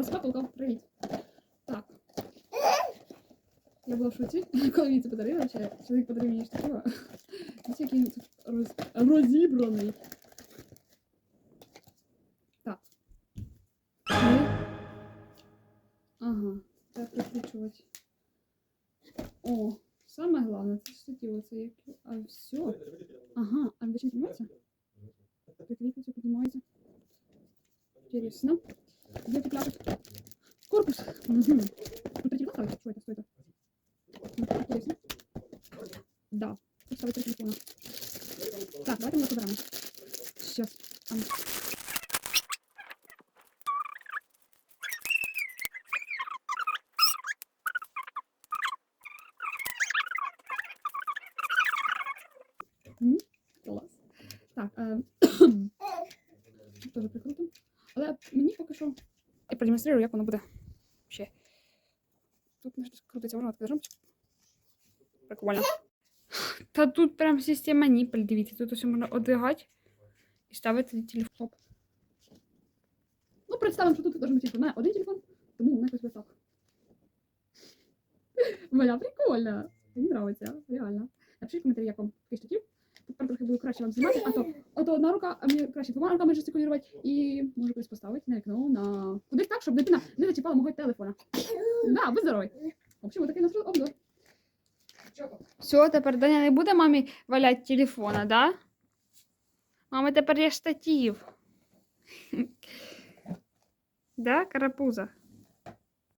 Розпатулка, привіт. Так. Я була в шоці, коли мені це подарили, ще чоловік подарив мені штатива. Ось який він тут роз... розібраний. Так. Ми... Ага, так прикручувати. О, саме головне, це штатив, це як... А все. Ага, а він не піднімається? Прикріпиться, піднімається. Интересно. Где тут Корпус. Угу. Тут телефон? Что это? Что это? Интересно. Да. Тут ставить три телефона. Так, давайте мы собираем. Сейчас. А ну. М, Клас. Так, е, Я продемонструю, як воно буде ще. Тут крутиться, можна відкрити. Прикольно. Та тут прям система ніпель, дивіться, тут усе можна одвигати і ставити телефон. Ну, представимо, що тут телефон. У мене один телефон, тому у мене якось так. Бля, прикольно. Мені подобається, реально. Напишіть в коментарі, як вам такий штатив. Буде краще вам знімати, а то, а то одна рука, а мені краще двома руками жестикулювати і можу колись поставити на вікно, на кудись так, щоб дитина не зачіпала мого телефона. Да, будь здоровий. В общем, такий у нас обзор. Все, тепер Даня не буде мамі валяти телефона, да? Мама тепер є штатив. Да, карапуза?